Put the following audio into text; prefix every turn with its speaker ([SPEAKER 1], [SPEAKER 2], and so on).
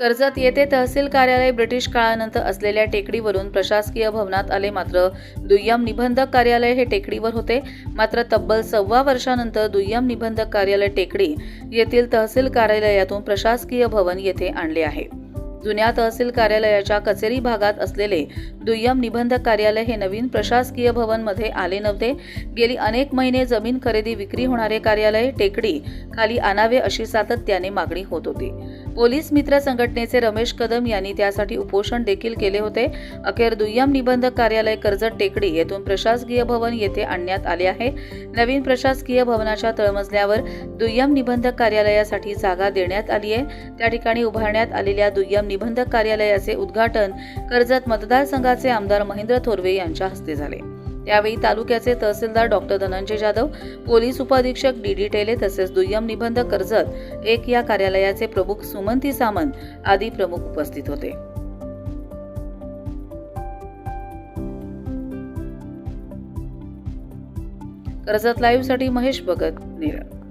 [SPEAKER 1] कर्जत येथे तहसील कार्यालय ब्रिटिश काळानंतर असलेल्या टेकडीवरून प्रशासकीय भवनात आले मात्र दुय्यम निबंधक कार्यालय हे टेकडीवर होते. मात्र तब्बल सव्वा वर्षानंतर दुय्यम निबंधक कार्यालय टेकडी येथील तहसील कार्यालयातून प्रशासकीय भवन येथे आणले आहे. जुन्या तहसील कार्यालयाच्या कचेरी भागात असलेले दुय्यम निबंधक कार्यालय हे नवीन प्रशासकीय भवनमध्ये आले नव्हते. गेली अनेक महिने जमीन खरेदी विक्री होणारे कार्यालय टेकडी खाली आणावे अशी सातत्याने मागणी होत होती. पोलीस मित्र संघटनेचे रमेश कदम यांनी त्यासाठी उपोषण देखील केले होते. अखेर दुय्यम निबंधक कार्यालय कर्जत टेकडी येथून प्रशासकीय भवन येथे आणण्यात आले आहे. नवीन प्रशासकीय भवनाच्या तळमजल्यावर दुय्यम निबंधक कार्यालयासाठी जागा देण्यात आली आहे. त्या ठिकाणी उभारण्यात आलेल्या दुय्यम निबंधक कार्यालयाचे उद्घाटन कर्जत मतदारसंघाचे आमदार महेंद्र थोरवे यांच्या हस्ते झाले. यावेळी तालुक्याचे तहसीलदार डॉक्टर धनंजय जाधव पोलीस उपअधीक्षक डी डी टेले तसेच दुय्यम निबंधक कर्जत एक या कार्यालयाचे प्रमुख सुमंती सामंत आदी प्रमुख उपस्थित होते. कर्जत लाईव्हसाठी महेश भगत नेरळ